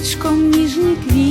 Віночком ніжні квіти.